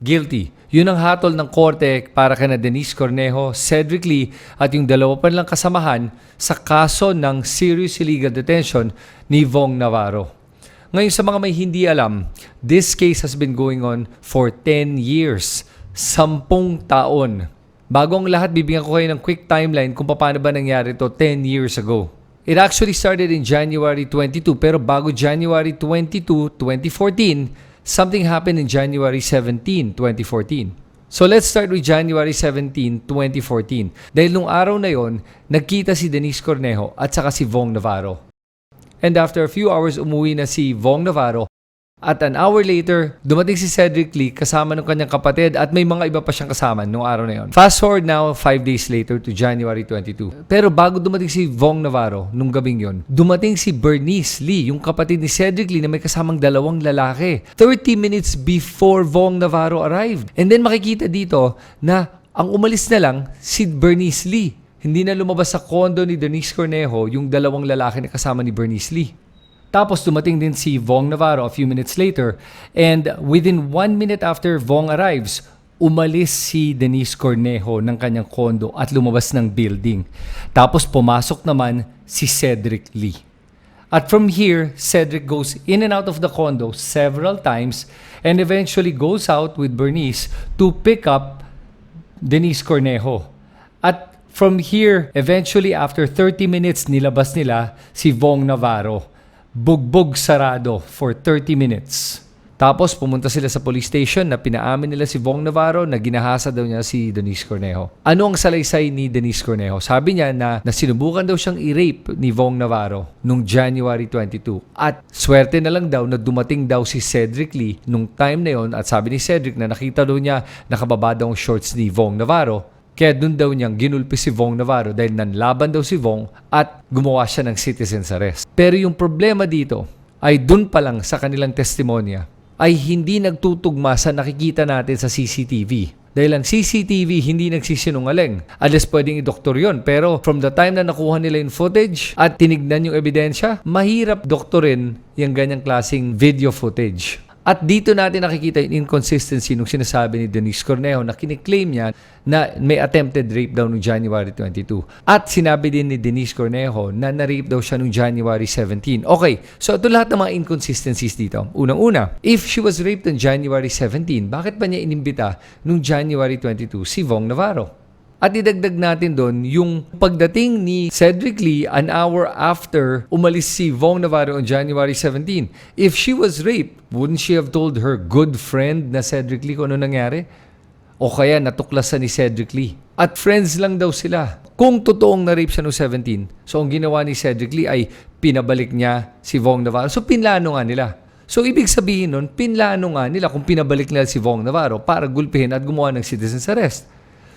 guilty. Yun ang hatol ng korte para kina Denise Cornejo, Cedric Lee at yung dalawa pa nilang kasamahan sa kaso ng serious illegal detention ni Vong Navarro. Ngayon sa mga may hindi alam, this case has been going on for 10 years. Sampung taon. Bago ang lahat, bibigyan ko kayo ng quick timeline kung paano ba nangyari to 10 years ago. It actually started in January 22 pero bago January 22, 2014, something happened in January 17, 2014. So let's start with January 17, 2014. Dahil nung araw na yon, nagkita si Denise Cornejo at saka si Vong Navarro. And after a few hours, umuwi na si Vong Navarro. At an hour later, dumating si Cedric Lee kasama ng kanyang kapatid at may mga iba pa siyang kasama nung araw na yon. Fast forward now, five days later to January 22. Pero bago dumating si Vong Navarro nung gabing yon, dumating si Bernice Lee, yung kapatid ni Cedric Lee na may kasamang dalawang lalaki. 30 minutes before Vong Navarro arrived. And then makikita dito na ang umalis na lang si Bernice Lee. Hindi na lumabas sa kondo ni Denise Cornejo yung dalawang lalaki na kasama ni Bernice Lee. Tapos dumating din si Vong Navarro a few minutes later and within one minute after Vong arrives, umalis si Denise Cornejo ng kanyang kondo at lumabas ng building. Tapos pumasok naman si Cedric Lee. At from here, Cedric goes in and out of the condo several times and eventually goes out with Bernice to pick up Denise Cornejo. At from here, eventually after 30 minutes, nilabas nila si Vong Navarro. Bugbog sarado for 30 minutes. Tapos pumunta sila sa police station na pinaamin nila si Vong Navarro na ginahasa daw niya si Denise Cornejo. Ano ang salaysay ni Denise Cornejo? Sabi niya na nasinubukan daw siyang i-rape ni Vong Navarro nung January 22. At swerte na lang daw na dumating daw si Cedric Lee nung time na yon at sabi ni Cedric na nakita daw niya nakababa daw ang shorts ni Vong Navarro kaya dun daw niyang ginulpi si Vong Navarro dahil nanlaban daw si Vong at gumawa siya ng citizen's arrest. Pero yung problema dito ay dun pa lang sa kanilang testimonya ay hindi nagtutugma sa nakikita natin sa CCTV. Dahil ang CCTV hindi nagsisinungaling. Alas pwedeng i-doktor yun. Pero from the time na nakuha nila yung footage at tinignan yung ebidensya, mahirap doktorin yung ganyang klaseng video footage. At dito natin nakikita yung inconsistency nung sinasabi ni Denise Cornejo na kiniklaim niya na may attempted rape daw noong January 22. At sinabi din ni Denise Cornejo na na-rape daw siya noong January 17. Okay, so ito lahat ng mga inconsistencies dito. Unang-una, if she was raped on January 17, bakit pa niya inimbita noong January 22 si Vong Navarro? At idagdag natin doon yung pagdating ni Cedric Lee an hour after umalis si Vong Navarro on January 17. If she was raped, wouldn't she have told her good friend na Cedric Lee kung ano nangyari? O kaya natuklasan ni Cedric Lee. At friends lang daw sila. Kung totoong na-rape siya noong 17, so ang ginawa ni Cedric Lee ay pinabalik niya si Vong Navarro. So pinlano nga nila. So ibig sabihin nun, pinlano nga nila kung pinabalik nila si Vong Navarro para gulpihin at gumawa ng citizen's arrest.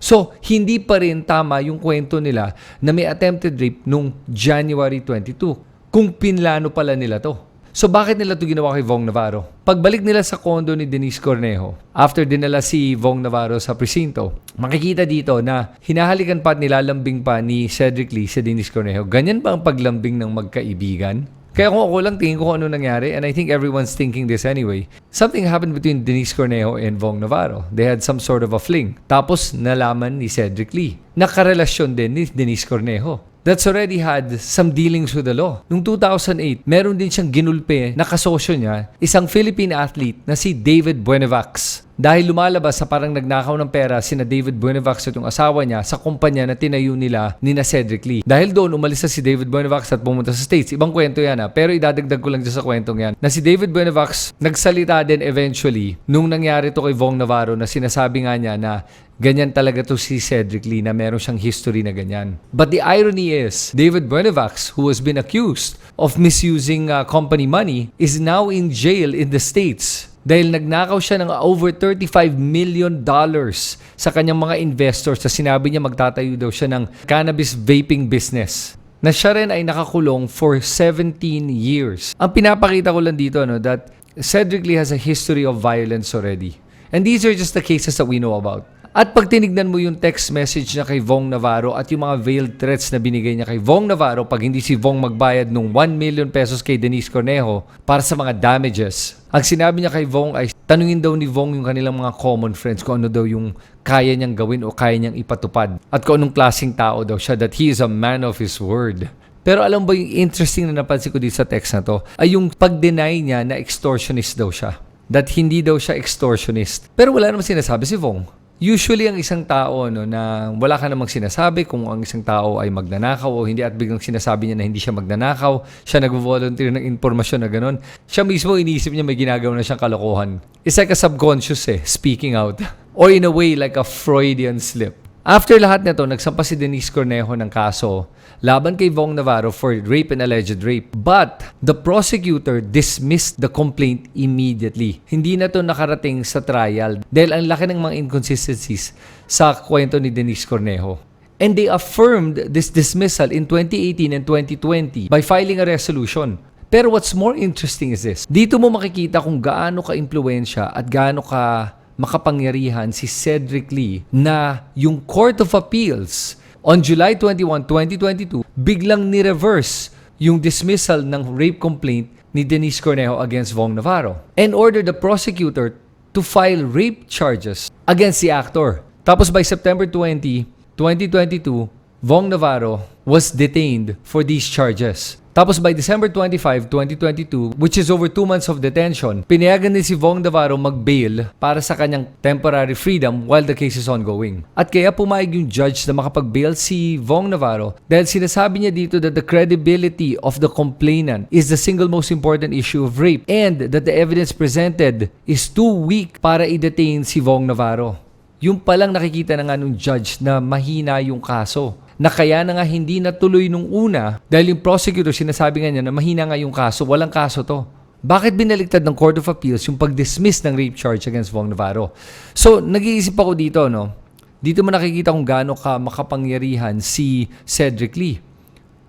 So, hindi pa rin tama yung kwento nila na may attempted rape nung January 22 kung pinlano pala nila to. So, bakit nila to ginawa kay Vong Navarro? Pagbalik nila sa kondo ni Denise Cornejo, after dinala si Vong Navarro sa presinto, makikita dito na hinahalikan pa at nilalambing pa ni Cedric Lee si Denise Cornejo. Ganyan ba ang paglambing ng magkaibigan? Kaya kung ako lang tingin ko ano nangyari, and I think everyone's thinking this anyway, something happened between Denise Cornejo and Vong Navarro. They had some sort of a fling. Tapos nalaman ni Cedric Lee. Nakarelasyon din ni Denise Cornejo. That's already had some dealings with the law. Noong 2008, meron din siyang ginulpe na kasosyo niya, isang Philippine athlete na si David Buenavax. Dahil lumalabas sa parang nagnakaw ng pera sina David Buenavax at yung asawa niya sa kumpanya na tinayo nila ni na Cedric Lee. Dahil doon, umalis na si David Buenavax at pumunta sa States. Ibang kwento yan ha. Pero idadagdag ko lang dyan sa kwentong yan. Na si David Buenavax nagsalita din eventually nung nangyari to kay Vong Navarro na sinasabi nga niya na ganyan talaga to si Cedric Lee na meron siyang history na ganyan. But the irony is, David Buenavax, who has been accused of misusing uh, company money, is now in jail in the States dahil nagnakaw siya ng over 35 million dollars sa kanyang mga investors sa sinabi niya magtatayo daw siya ng cannabis vaping business na siya rin ay nakakulong for 17 years. Ang pinapakita ko lang dito no, that Cedric Lee has a history of violence already. And these are just the cases that we know about. At pag tinignan mo yung text message niya kay Vong Navarro at yung mga veiled threats na binigay niya kay Vong Navarro pag hindi si Vong magbayad ng 1 million pesos kay Denise Cornejo para sa mga damages. Ang sinabi niya kay Vong ay tanungin daw ni Vong yung kanilang mga common friends kung ano daw yung kaya niyang gawin o kaya niyang ipatupad. At kung anong klaseng tao daw siya that he is a man of his word. Pero alam ba yung interesting na napansin ko dito sa text na to ay yung pag-deny niya na extortionist daw siya. That hindi daw siya extortionist. Pero wala namang sinasabi si Vong. Usually, ang isang tao no, na wala ka namang sinasabi kung ang isang tao ay magnanakaw o hindi at biglang sinasabi niya na hindi siya magnanakaw, siya nag-volunteer ng informasyon na ganun, siya mismo iniisip niya may ginagawa na siyang kalokohan. It's like a subconscious eh, speaking out. Or in a way, like a Freudian slip. After lahat nito, nagsampa si Denise Cornejo ng kaso laban kay Vong Navarro for rape and alleged rape. But the prosecutor dismissed the complaint immediately. Hindi na to nakarating sa trial dahil ang laki ng mga inconsistencies sa kwento ni Denise Cornejo. And they affirmed this dismissal in 2018 and 2020 by filing a resolution. Pero what's more interesting is this. Dito mo makikita kung gaano ka-impluensya at gaano ka makapangyarihan si Cedric Lee na yung Court of Appeals on July 21, 2022, biglang ni-reverse yung dismissal ng rape complaint ni Denise Cornejo against Vong Navarro and ordered the prosecutor to file rape charges against the actor. Tapos by September 20, 2022, Vong Navarro was detained for these charges. Tapos by December 25, 2022, which is over 2 months of detention, pinayagan din si Vong Navarro mag-bail para sa kanyang temporary freedom while the case is ongoing. At kaya pumayag yung judge na makapag-bail si Vong Navarro dahil sinasabi niya dito that the credibility of the complainant is the single most important issue of rape and that the evidence presented is too weak para i-detain si Vong Navarro. Yung palang nakikita na nga nung judge na mahina yung kaso na kaya na nga hindi natuloy nung una dahil yung prosecutor sinasabi nga niya na mahina nga yung kaso, walang kaso to. Bakit binaliktad ng Court of Appeals yung pag-dismiss ng rape charge against Vong Navarro? So, nag-iisip ako dito, no? Dito mo nakikita kung gaano ka makapangyarihan si Cedric Lee.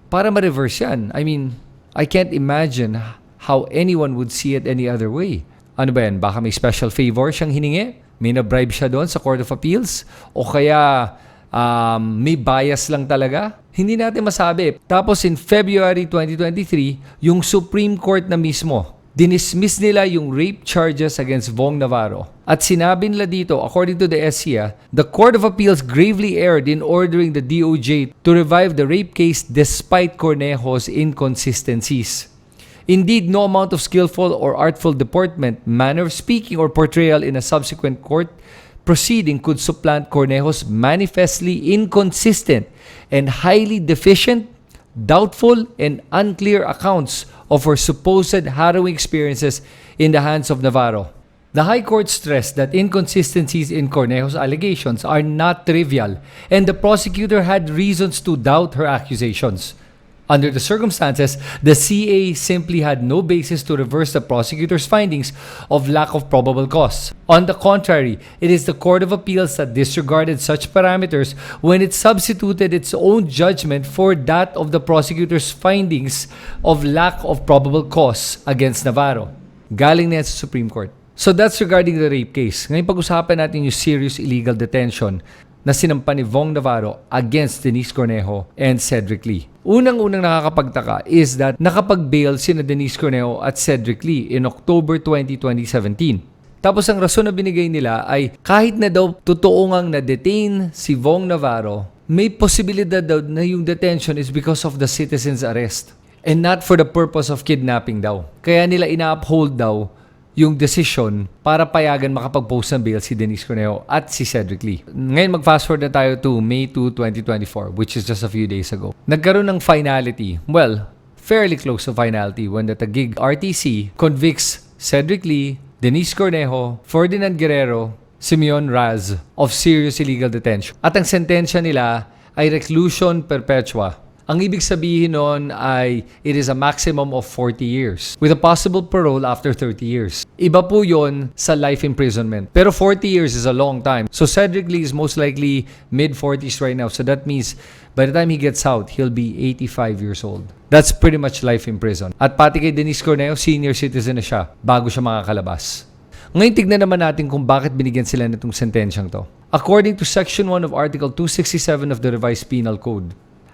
Para ma-reverse yan. I mean, I can't imagine how anyone would see it any other way. Ano ba yan? Baka may special favor siyang hiningi? May na-bribe siya doon sa Court of Appeals? O kaya um, may bias lang talaga? Hindi natin masabi. Tapos in February 2023, yung Supreme Court na mismo, dinismiss nila yung rape charges against Vong Navarro. At sinabi nila dito, according to the SIA, the Court of Appeals gravely erred in ordering the DOJ to revive the rape case despite Cornejo's inconsistencies. Indeed, no amount of skillful or artful deportment, manner of speaking, or portrayal in a subsequent court proceeding could supplant Cornejo's manifestly inconsistent and highly deficient, doubtful, and unclear accounts of her supposed harrowing experiences in the hands of Navarro. The High Court stressed that inconsistencies in Cornejo's allegations are not trivial, and the prosecutor had reasons to doubt her accusations. Under the circumstances, the CA simply had no basis to reverse the prosecutor's findings of lack of probable cause. On the contrary, it is the Court of Appeals that disregarded such parameters when it substituted its own judgment for that of the prosecutor's findings of lack of probable cause against Navarro. Galing na sa Supreme Court. So that's regarding the rape case. Ngayon pag-usapan natin yung serious illegal detention na sinampa ni Vong Navarro against Denise Cornejo and Cedric Lee. Unang-unang nakakapagtaka is that nakapag-bail sina Denise Cornejo at Cedric Lee in October 20, 2017. Tapos ang rason na binigay nila ay kahit na daw totoo ngang na-detain si Vong Navarro, may posibilidad daw na yung detention is because of the citizen's arrest and not for the purpose of kidnapping daw. Kaya nila ina-uphold daw yung decision para payagan makapag-post ng bail si Denise Cornejo at si Cedric Lee. Ngayon mag-fast forward na tayo to May 2, 2024 which is just a few days ago. Nagkaroon ng finality. Well, fairly close to finality when the Taguig RTC convicts Cedric Lee, Denise Cornejo, Ferdinand Guerrero, Simeon Raz of serious illegal detention. At ang sentensya nila ay reclusion perpetua ang ibig sabihin nun ay it is a maximum of 40 years with a possible parole after 30 years. Iba po yon sa life imprisonment. Pero 40 years is a long time. So Cedric Lee is most likely mid-40s right now. So that means by the time he gets out, he'll be 85 years old. That's pretty much life in prison. At pati kay Denise Corneo, senior citizen na siya bago siya makakalabas. Ngayon tignan naman natin kung bakit binigyan sila nitong sentensyang to. According to Section 1 of Article 267 of the Revised Penal Code,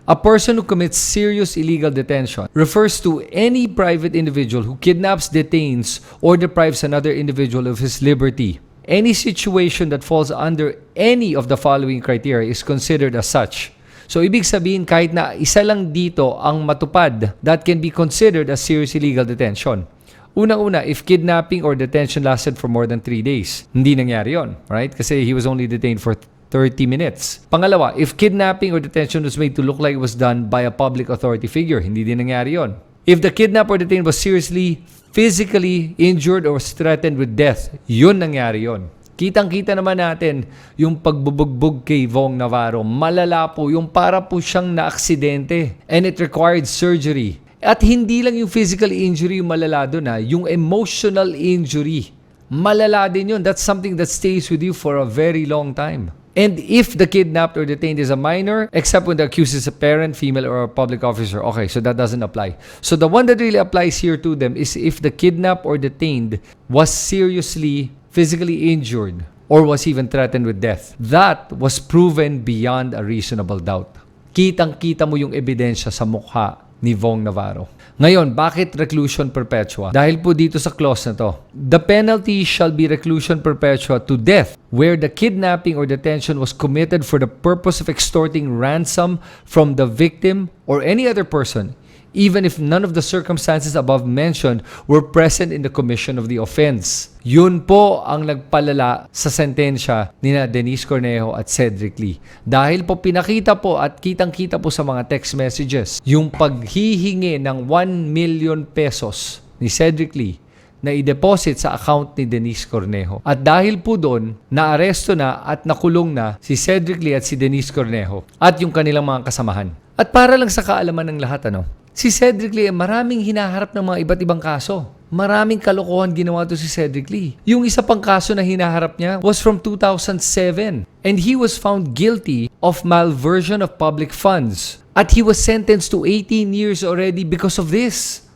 a person who commits serious illegal detention refers to any private individual who kidnaps, detains, or deprives another individual of his liberty. Any situation that falls under any of the following criteria is considered as such. So, ibig sabihin, kahit na isa lang dito ang matupad, that can be considered as serious illegal detention. Unang-una, if kidnapping or detention lasted for more than 3 days. Hindi nangyari yon, right? Kasi he was only detained for 30 minutes. Pangalawa, if kidnapping or detention was made to look like it was done by a public authority figure, hindi din nangyari yon. If the kidnap or detained was seriously physically injured or threatened with death, yun nangyari yon. Kitang-kita naman natin yung pagbubugbog kay Vong Navarro. Malala po, yung para po siyang na-aksidente. And it required surgery. At hindi lang yung physical injury yung malala doon ha, yung emotional injury. Malala din yun. That's something that stays with you for a very long time. And if the kidnapped or detained is a minor, except when the accused is a parent, female, or a public officer, okay, so that doesn't apply. So the one that really applies here to them is if the kidnapped or detained was seriously physically injured or was even threatened with death. That was proven beyond a reasonable doubt. Kitang-kita mo yung ebidensya sa mukha ni Vong Navarro. Ngayon, bakit reclusion perpetua? Dahil po dito sa clause na to. The penalty shall be reclusion perpetua to death where the kidnapping or detention was committed for the purpose of extorting ransom from the victim or any other person even if none of the circumstances above mentioned were present in the commission of the offense. Yun po ang nagpalala sa sentensya ni Denise Cornejo at Cedric Lee. Dahil po pinakita po at kitang-kita po sa mga text messages yung paghihingi ng 1 million pesos ni Cedric Lee na i-deposit sa account ni Denise Cornejo. At dahil po doon, naaresto na at nakulong na si Cedric Lee at si Denise Cornejo at yung kanilang mga kasamahan. At para lang sa kaalaman ng lahat, ano, si Cedric Lee, maraming hinaharap ng mga iba't ibang kaso. Maraming kalokohan ginawa to si Cedric Lee. Yung isa pang kaso na hinaharap niya was from 2007. And he was found guilty of malversion of public funds. At he was sentenced to 18 years already because of this.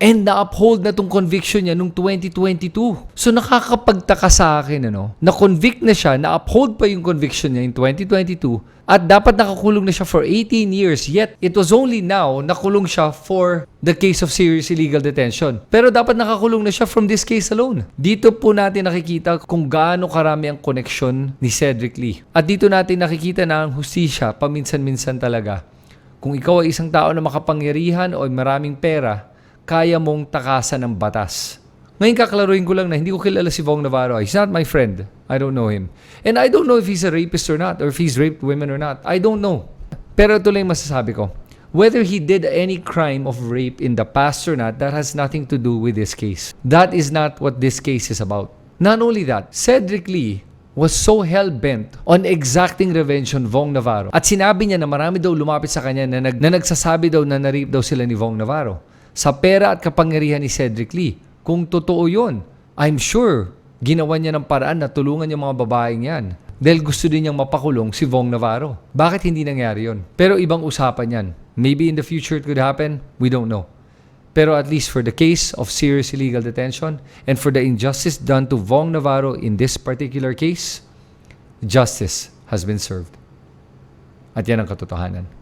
And na-uphold na tong conviction niya nung 2022. So nakakapagtaka sa akin, ano, na-convict na siya, na-uphold pa yung conviction niya in 2022, at dapat nakakulong na siya for 18 years. Yet, it was only now nakulong siya for the case of serious illegal detention. Pero dapat nakakulong na siya from this case alone. Dito po natin nakikita kung gaano karami ang connection ni Cedric Lee. At dito natin nakikita na ang hustisya, paminsan-minsan talaga. Kung ikaw ay isang tao na makapangyarihan o maraming pera, kaya mong takasan ng batas. Ngayon kaklaruin ko lang na hindi ko kilala si Vong Navarro. He's not my friend. I don't know him. And I don't know if he's a rapist or not, or if he's raped women or not. I don't know. Pero ito lang masasabi ko. Whether he did any crime of rape in the past or not, that has nothing to do with this case. That is not what this case is about. Not only that, Cedric Lee was so hell-bent on exacting revenge on Vong Navarro. At sinabi niya na marami daw lumapit sa kanya na, nag, na nagsasabi daw na na-rape daw sila ni Vong Navarro sa pera at kapangyarihan ni Cedric Lee. Kung totoo yun, I'm sure ginawa niya ng paraan na tulungan yung mga babaeng yan. Dahil gusto din niyang mapakulong si Vong Navarro. Bakit hindi nangyari yon? Pero ibang usapan yan. Maybe in the future it could happen. We don't know. Pero at least for the case of serious illegal detention and for the injustice done to Vong Navarro in this particular case, justice has been served. At yan ang katotohanan.